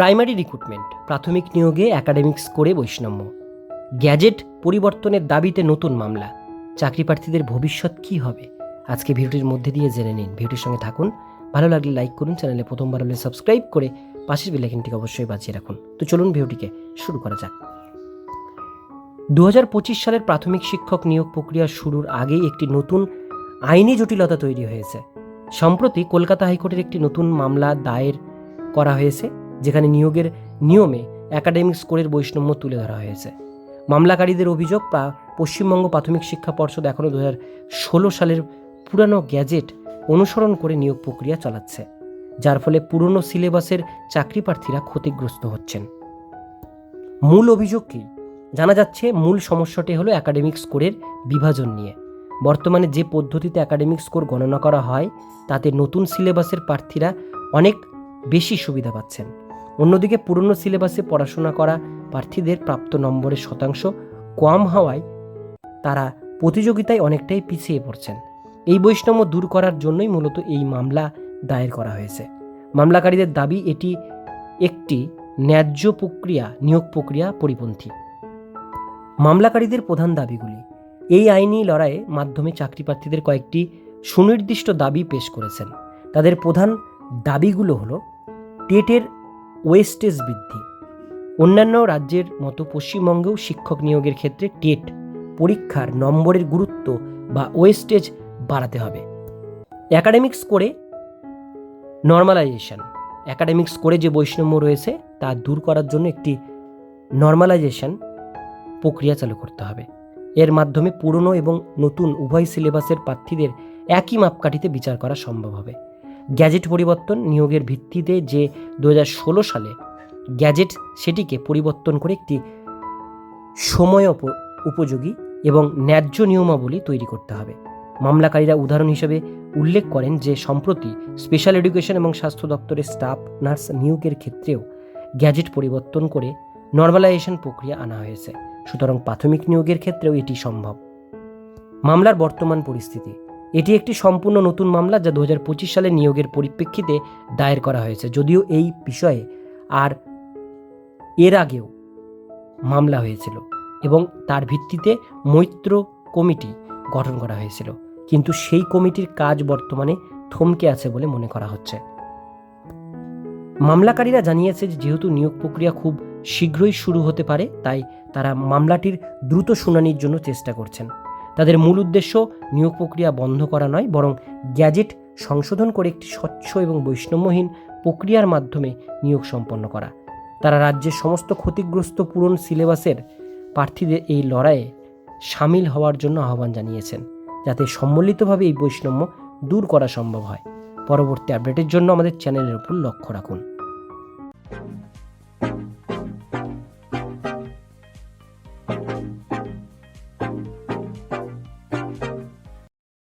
Primary recruitment, প্রাথমিক নিয়োগে academics করে বৈষম্য। গ্যাজেট পরিবর্তনের দাবিতে নতুন মামলা। চাকরি প্রার্থীদের ভবিষ্যৎ কি হবে? আজকে ভিডিওটির মধ্যে দিয়ে জেনে নিন। ভিডিওটির সঙ্গে থাকুন। ভালো লাগলে লাইক করুন, চ্যানেলে প্রথমবার হলে সাবস্ক্রাইব করে পাশের বেলাইকনটিকে অবশ্যই বাঁচিয়ে রাখুন। তো চলুন ভিডিওটিকে শুরু করা যাক। দু হাজার পঁচিশ সালের প্রাথমিক শিক্ষক নিয়োগ প্রক্রিয়া শুরুর আগেই একটি নতুন আইনি জটিলতা তৈরি হয়েছে। সম্প্রতি কলকাতা হাইকোর্টের একটি নতুন মামলা দায়ের করা হয়েছে। যেখানে নিয়োগের নিয়মে একাডেমিক স্কোরের বৈষম্য তুলে ধরা হয়েছে। মামলাকারীদের অভিযোগ পশ্চিমবঙ্গ প্রাথমিক শিক্ষা পর্ষদ এখনও দু ষোলো সালের পুরানো গ্যাজেট অনুসরণ করে নিয়োগ প্রক্রিয়া চালাচ্ছে, যার ফলে পুরনো সিলেবাসের চাকরি প্রার্থীরা ক্ষতিগ্রস্ত হচ্ছেন। মূল অভিযোগ কী? জানা যাচ্ছে, মূল সমস্যাটি হলো একাডেমিক স্কোরের বিভাজন নিয়ে। বর্তমানে যে পদ্ধতিতে একাডেমিক স্কোর গণনা করা হয়, তাতে নতুন সিলেবাসের প্রার্থীরা অনেক বেশি সুবিধা পাচ্ছেন। অন্যদিকে পুরনো সিলেবাসে পড়াশোনা করা প্রার্থীদের প্রাপ্ত নম্বরের শতাংশ কম হওয়ায় তারা প্রতিযোগিতায় অনেকটাই পিছিয়ে পড়ছেন। এই বৈষম্য দূর করার জন্যই মূলত এই মামলা দায়ের করা হয়েছে। মামলাকারীদের দাবি, এটি একটি ন্যায্য প্রক্রিয়া, নিয়োগ প্রক্রিয়া পরিপন্থী। মামলাকারীদের প্রধান দাবিগুলি, এই আইনি লড়াইয়ে মাধ্যমে চাকরি প্রার্থীদের কয়েকটি সুনির্দিষ্ট দাবি পেশ করেছেন। তাদের প্রধান দাবিগুলো হলো, টেটের ওয়েস্টেজ বৃদ্ধি। অন্যান্য রাজ্যের মতো পশ্চিমবঙ্গেও শিক্ষক নিয়োগের ক্ষেত্রে টেট পরীক্ষার নম্বরের গুরুত্ব বা ওয়েস্টেজ বাড়াতে হবে। অ্যাকাডেমিক স্কোরে নর্মালাইজেশন। অ্যাকাডেমিক স্কোরে যে বৈষম্য রয়েছে তা দূর করার জন্য একটি নর্মালাইজেশন প্রক্রিয়া চালু করতে হবে। এর মাধ্যমে পুরনো এবং নতুন উভয় সিলেবাসের প্রার্থীদের একই মাপকাঠিতে বিচার করা সম্ভব হবে। গ্যাজেট পরিবর্তন নিয়োগের ভিত্তিতে যে দু হাজার ষোলো সালে গ্যাজেট সেটিকে পরিবর্তন করে একটি সময় উপ- উপযোগী এবং ন্যায্য নিয়মাবলী তৈরি করতে হবে। মামলাকারীরা উদাহরণ হিসেবে উল্লেখ করেন যে, সম্প্রতি স্পেশাল এডুকেশন এবং স্বাস্থ্য দপ্তরের স্টাফ নার্স নিয়োগের ক্ষেত্রেও গ্যাজেট পরিবর্তন করে নর্মালাইজেশন প্রক্রিয়া আনা হয়েছে। সুতরাং প্রাথমিক নিয়োগের ক্ষেত্রেও এটি সম্ভব। মামলার বর্তমান পরিস্থিতি। এটি একটি সম্পূর্ণ নতুন মামলা যা দু হাজার পঁচিশ সালে নিয়োগের পরিপ্রেক্ষিতে দায়ের করা হয়েছে। যদিও এই বিষয়ে আর এর আগেও মামলা হয়েছিল এবং তার ভিত্তিতে মৈত্র কমিটি গঠন করা হয়েছিল। কিন্তু সেই কমিটির কাজ বর্তমানে থমকে আছে বলে মনে করা হচ্ছে। মামলাকারীরা জানিয়েছে যে যেহেতু নিয়োগ প্রক্রিয়া খুব শীঘ্রই শুরু হতে পারে, তাই তারা মামলাটির দ্রুত শুনানির জন্য চেষ্টা করছেন। তাদের মূল উদ্দেশ্য নিয়োগ প্রক্রিয়া বন্ধ করা নয়, বরং গ্যাজেট সংশোধন করে একটি স্বচ্ছ এবং বৈষম্যহীন প্রক্রিয়ার মাধ্যমে নিয়োগ সম্পন্ন করা। তারা রাজ্যের সমস্ত ক্ষতিগ্রস্ত পূরণ সিলেবাসের প্রার্থীদের এই লড়াইয়ে সামিল হওয়ার জন্য আহ্বান জানিয়েছেন, যাতে সম্মিলিতভাবে এই বৈষম্য দূর করা সম্ভব হয়। পরবর্তী আপডেটের জন্য আমাদের চ্যানেলের উপর লক্ষ্য রাখুন।